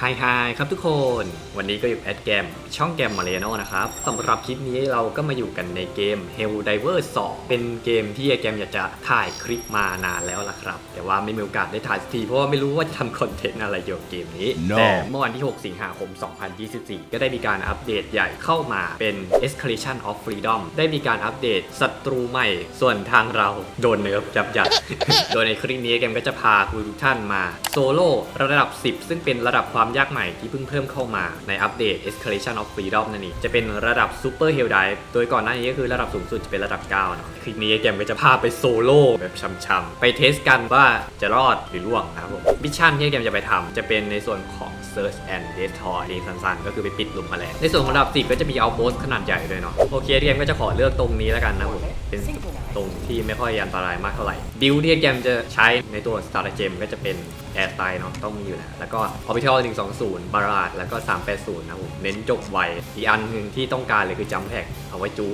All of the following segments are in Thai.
ไฮไฮครับทุกคน วันนี้ก็อยู่แอดเกมช่องเกมมาเรโนนะครับสำหรับคลิปนี้เราก็มาอยู่กันในเกม Hell Diver 2 เป็นเกมที่เกมอยากจะถ่ายคลิปมานานแล้วล่ะครับ แต่ว่าไม่มีโอกาสได้ถ่ายสักทีเพราะว่าไม่รู้ว่าจะทำคอนเทนต์อะไรเกี่ยวกับเกมนี้ No แต่เมื่อวันที่ 6 สิงหาคม 2024 ก็ได้มีการอัปเดตใหญ่เข้ามาเป็น Escalation of Freedom ได้มีการอัปเดตศัตรูใหม่ ส่วนทางเราโดนเนิร์ฟจับยัดโดยในคลิปนี้เกมก็จะพาคุณทุกท่านมาโซโล่ระดับ 10 ซึ่งเป็นระดับความความยากใหม่ที่เพิ่งเพิ่มเข้ามาในอัปเดต Escalation of Freedom นั่นเองจะเป็นระดับ Super Hell Dive โดยก่อนหน้านี้ก็คือระดับสูงสุดจะเป็นระดับ9เนาะคลิปนี้เกมก็จะพาไปโซโล่แบบช้ำๆไปเทสกันว่าจะรอดหรือล่วงนะครับผมมิชชั่นที่เกมจะไปทำจะเป็นในส่วนของ Search and Destroy เองสั้นๆ ก็คือไปปิดหลุมแมลงในส่วนของระดับ10ก็จะมีเอาโ s สขนาดใหญ่ด้วยเนาะโอเคเกมก็จะขอเลือกตรงนี้แล้วกันนะผมเป็นตรงที่ไม่ค่อยอันตรายมากเท่าไหร่บิลที่เกมจะใช้ในตัว Star Gem ก็จะเป็น แอร์ไตเนาะต้องมีอยู่แล้ว แล้วก็ Orbital 120 บาราดแล้วก็ 380 นะผมเน้นจบไว อีกอันหนึ่งที่ต้องการเลยคือจัมแพ็กเอาไว้จู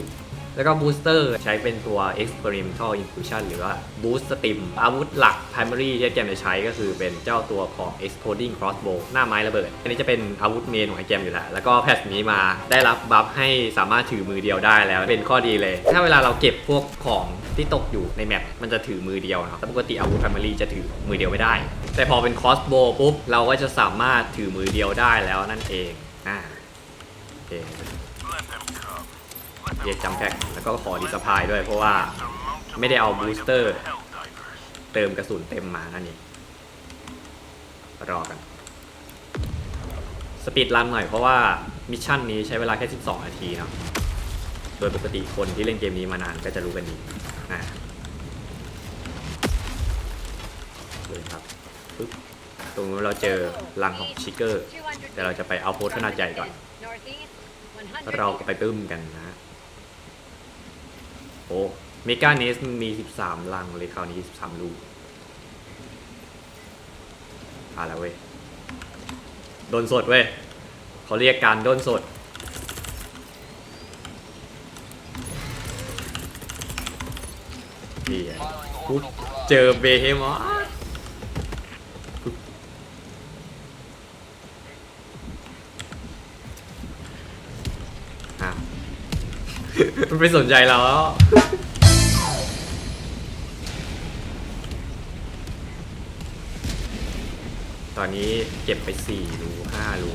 แล้วก็บูสเตอร์ใช้เป็นตัว experimental infusion หรือว่า boost stim อาวุธหลัก primary ที่เกมจะใช้ก็คือเป็นเจ้าตัวของ exploding crossbow หน้าไม้ระเบิด อันนี้จะเป็นอาวุธเมนของไอเกมอยู่แล้ว แล้วก็แพทนี้มาได้รับบัฟให้สามารถถือมือเดียวได้แล้ว เป็นข้อดีเลย ถ้าเวลาเราเก็บพวกของที่ตกอยู่ในแมปมันจะถือมือเดียวนะแต่ปกติอาวุธ primary จะถือมือเดียวไม่ได้ แต่พอเป็น crossbow ปุ๊บ เราก็จะสามารถถือมือเดียวได้แล้วนั่นเองอ่าโอเคเรียกจำแพ็กแล้วก็ขอดีสพายด้วยเพราะว่าไม่ได้เอาบูสเตอร์ เติมกระสุนเต็มมานั่นเองรอกัน สปีดรันหน่อยเพราะว่ามิชชั่นนี้ใช้เวลาแค่ 12 นาทีเนาะโดยปกติคนที่เล่นเกมนี้มานานก็จะรู้กันดีนะเลยครับ ปึ๊บตรงนู้นเราเจอรังของชิกเกอร์ แต่เราจะไปเอาโพสขนาดใหญ่ก่อน เราก็ไปปึ้มกันนะ โอ้เมกาเนสมี 13 ลังเลยคราวนี้ 13 ลูกอาแล้วเว้ยโดนสดเว้ยเขาเรียกการโดนสด นี่ไงปุ๊บเจอเบเฮมอสปุ๊บอ้าว มัน ไม่สนใจเราแล้ว ตอนนี้เก็บไป4รู5รู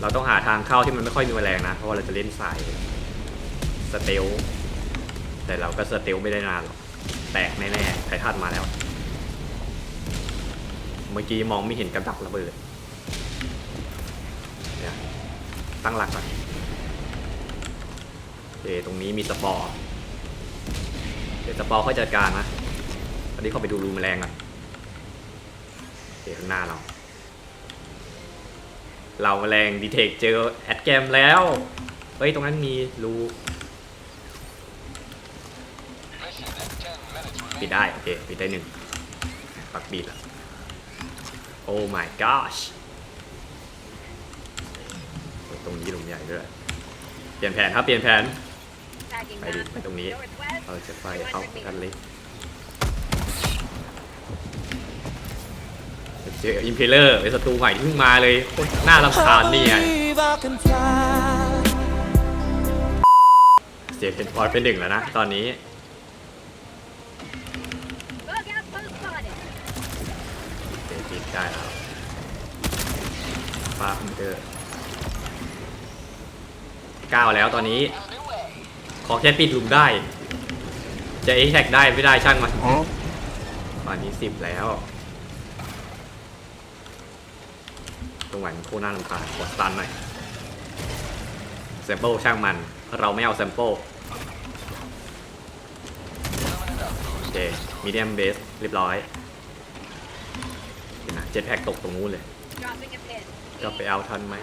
เราต้องหาทางเข้าที่มันไม่ค่อยมีแมลงนะ เพราะว่าเราจะเล่นสายสเตล แต่เราก็สเตลไม่ได้นานหรอก แตกแน่ๆไททันมาแล้ว เมื่อกี้มองไม่เห็นกับดักระเบิดตั้งหลักก่อน เคตรงนี้มีสปอร์ เดี๋ยวสปอร์ค่อยจัดการนะ ตอนนี้เข้าไปดูรูแมลงก่อนเคข้างหน้าเรา เราแมลงดีเทคเจอแอดแกมแล้ว เฮ้ย ตรงนั้นมีรูปิดได้ โอเคปิดได้หนึ่งปักบีดละโอ้ my gosh ตรงนี้หลุมใหญ่ด้วย เปลี่ยนแผนครับ เปลี่ยนแผน ไปดิไปตรงนี้ เราจะไปเอากันเลยเจออิมเพลเลอร์เป็นศัตรูใหม่ที่เพิ่งมาเลยโคตรน่ารำคาญนี่ไงเสียเป็นพอร์ตเป็นหนึ่งแล้วนะ ตอนนี้เสียติดได้แล้วป้าคอมเตอร์เก้าแล้วตอนนี้ อแค่ปิดหลุมได้ จะเอ็กแท็กได้ไม่ได้ช่างมันตอนนี้สิบแล้วตรงไหนมันโคตรน่ารำคาญกดสตันหน่อยแซมเปิลช่างมัน เราไม่เอาแซมเปิลโอเคมีเดียมเบสเรียบร้อยเดี๋ยวนะเจ็ตแพ็กตกตรงนู้นเลย ก็ไปเอาทันไหม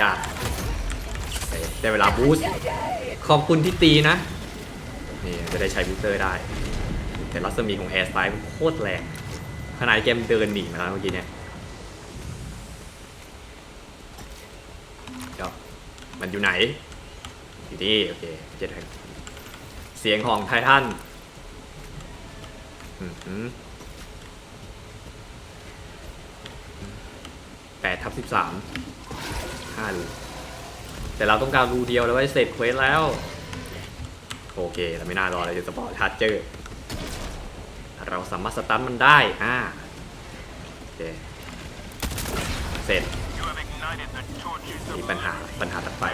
จ้าได้เวลาบูสต์ขอบคุณที่ตีนะ นี่จะได้ใช้บูสเตอร์ได้ แต่รัศมีของแอร์สไตล์โคตรแรงขนาดเกมเดินหนีมาแล้วเมื่อกี้เนี่ยเดี๋ยวมันอยู่ไหนอยู่นี่โอเคเจ็ดแห่งเสียงของไททันแปดทับสิบสาม ห้ารูแต่เราต้องการรูเดียวแล้วไว้เสร็จเควสแล้ว โอเคเราไม่น่ารอเลยจะสปอร์ตชาร์เจอร์เราสามารถสตันมันได้อ่าโอเคเสร็จมีปัญหาปัญหาตัดไป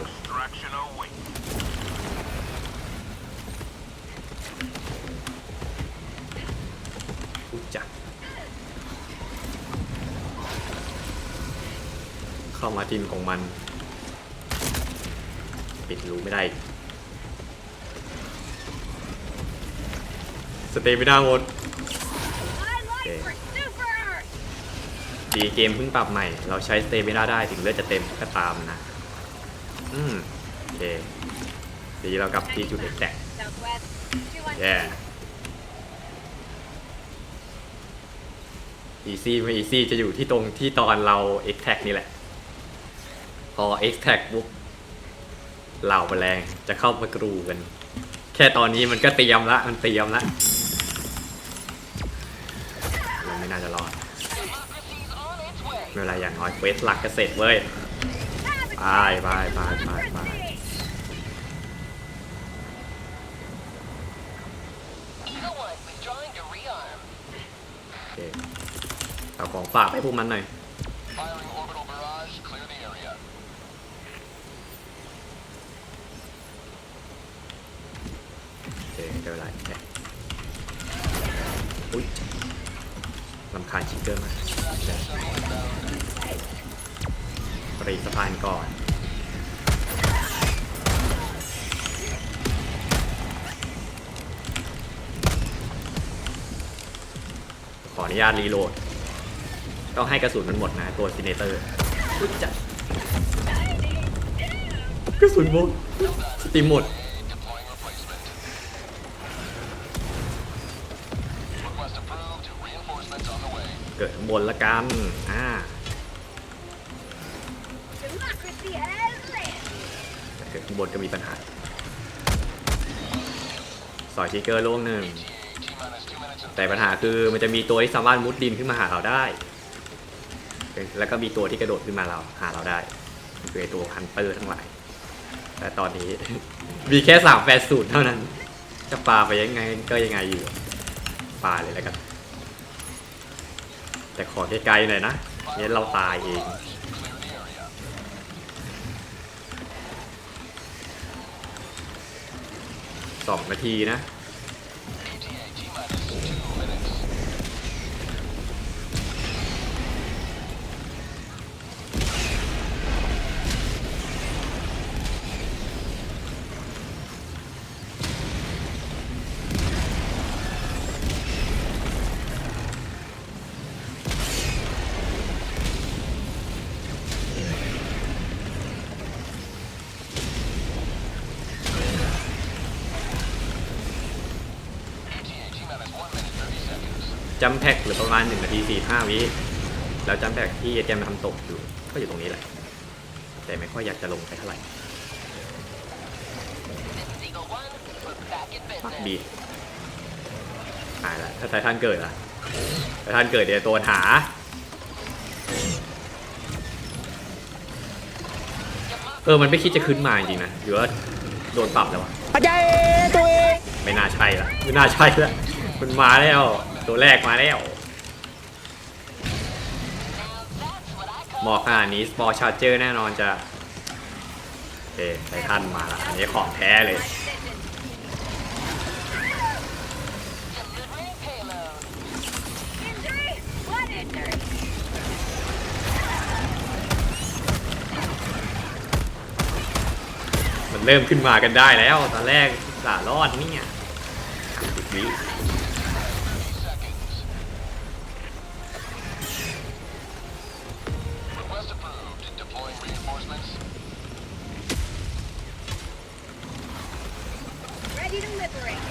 เข้ามาทินของมัน ปิดรูไม่ได้ สเตมินาหมด My life for Super Earth! ดีเกมเพิ่งปรับใหม่ เราใช้สเตมินาได้ถึงเลือดจะเต็มก็ตามนะ อืมโอเคดีเรากลับที่จุดเอกแตก Southwest. 212. แย่อีซี่ไม่อีซี่จะอยู่ที่ตรงที่ตอนเรา X tag นี่แหละ พอ X tag ปุ๊บเหล่าแมลงจะเข้ามากรูกัน แค่ตอนนี้มันก็เตรียมละ มันเตรียมละ มันไม่น่าจะรอดไม่เป็นไรอย่างน้อยเควสหลักก็เสร็จเว้ยไปไปไปไปไป Eagle One withdrawing to rearm. โอเคเอาของฝากให้พวกมันหน่อย Firing orbital barrage. Clear the area. โอเคไม่เป็นไรแหมอุ้ยลำคาญชิค เกอร์มากรีสะพานก่อนขออนุญาตรีโหลด ต้องให้กระสุนมันหมดนะตัวซินเนเตอร์อุ๊ยจัดกระสุนหมดสติมหมด เกิดข้างบนละกัน อ่าเกิดข้างบนก็มีปัญหา สอยชิกเกอร์ล่วงหนึ่ง แต่ปัญหาคือมันจะมีตัวที่สามารถมุดดินขึ้นมาหาเราได้ แล้วก็มีตัวที่กระโดดขึ้นมาเราหาเราได้คือไอตัวฮันเตอร์ทั้งหลาย แต่ตอนนี้ มีแค่สามแปดสูตรเท่านั้น จะปาไปยังไงก็ยังไงอยู่ปาเลยแล้วกัน แต่ขอไกลๆหน่อยนะเนี่ยเราตายเองสองนาทีนะ จำแพ็กเหรือประมาณ1นาที45วิแล้วจำแพ็กที่เจมทำตกอยู่ก็อยู่ตรงนี้แหละ แต่ไม่ค่อยอยากจะลงไปเท่าไหร่ This is Eagle One. We're back in ปัก business. บีดหายละถ้าไททันเกิดล่ะไททันเกิดเดี๋ยวตัวหาเออ มันไม่คิดจะขึ้นมาจริงๆนะหรือว่าโดนปรับแล้ววะไม่น่าใช่ละไม่น่าใช่ละมันมาแล้ว ตัวแรกมาแล้ว หมอกขนาดนี้สปอร์ชาร์เจอร์แน่นอนจะโอไททันมาละอันนี้ของแท้เลย มันเริ่มขึ้นมากันได้แล้ว ตอนแรกสารอดเนี่ย Ready to liberate.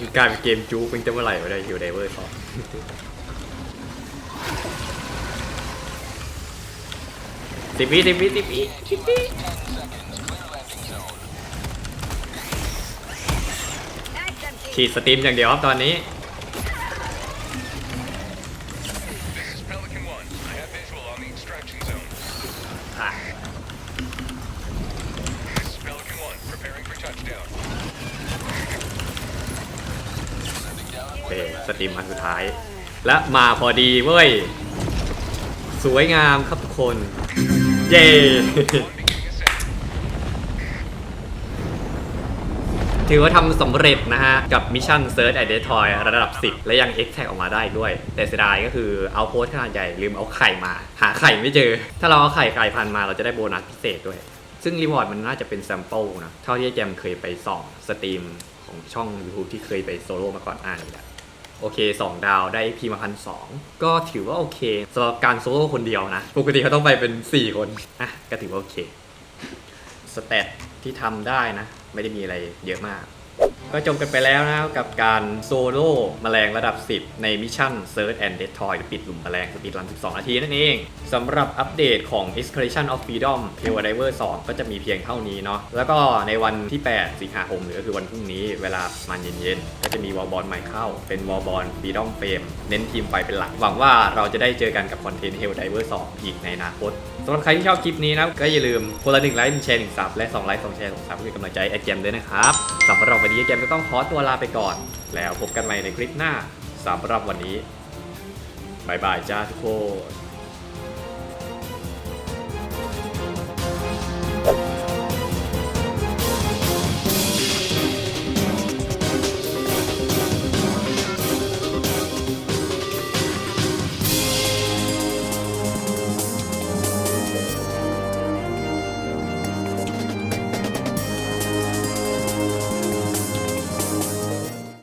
มันกลายเป็นเกมจู๊เป็นจะเมื่อไหร่ไม่ได้ฮิวไดเวอร์สองสิบวิสิบวิสิบวิสิบวิ That's empty. ฉีดสตรีมอย่างเดียวครับตอนนี้ สตรีมอันสุดท้าย และมาพอดีเว้ย สวยงามครับทุกคน เย้ ถือว่าทำสำเร็จนะฮะ กับมิชชั่น Search and Destroy ระดับ 10 และยัง X Tag ออกมาได้ด้วย แต่เสียดายก็คือเอาโพสขนาดใหญ่ลืมเอาไข่มา หาไข่ไม่เจอ ถ้าเราเอาไข่กลายพันมาเราจะได้โบนัสพิเศษด้วย ซึ่งรีวอร์ดมันน่าจะเป็นแซมเปิลนะ เท่าที่แจมเคยไปส่องสตรีมของช่อง YouTube ที่เคยไปโซโล่มาก่อนอ่านแหละ โอเค 2 ดาวได้พีมาพันสองก็ถือว่าโอเคสำหรับการโซโล่คนเดียวนะ ปกติเขาต้องไปเป็น 4 คน อะ ก็ถือว่าโอเค สเตตที่ทำได้นะ ไม่ได้มีอะไรเยอะมาก ก็จบกันไปแล้วนะครับกับการโซโล่แมลงระดับ 10 ในมิชชั่น Search and Destroy หรือปิดหลุมแมลงสปีดรัน 12 นาทีนั่นเองสำหรับอัปเดตของ Escalation of Freedom p a l e Diver 2 ก็จะมีเพียงเท่านี้เนาะแล้วก็ในวันที่ 8 สิงหาคมหรือก็คือวันพรุ่งนี้เวลาประมาณเย็นๆ ก็จะมีวอลบอลใหม่เข้า เป็นวอลบอล Freedom Frame เน้นทีมไฟเป็นหลัก หวังว่าเราจะได้เจอกันกับคอนเทนต์ Hell Diver 2 อีกในอนาคตสำหรับใครที่ชอบคลิปนี้นะก็อย่าลืมคนละหนึ่งไลค์หนึ่งแชร์หนึ่งซับและ2ไลค์2แชร์2ซับเพื่อเป็นกำลังใจแอดเจมด้วยนะครับสำหรับวันนี้แอดเจมก็ต้องขอตัวลาไปก่อน แล้วพบกันใหม่ในคลิปหน้าสำหรับวันนี้บายบายจ้าทุกคน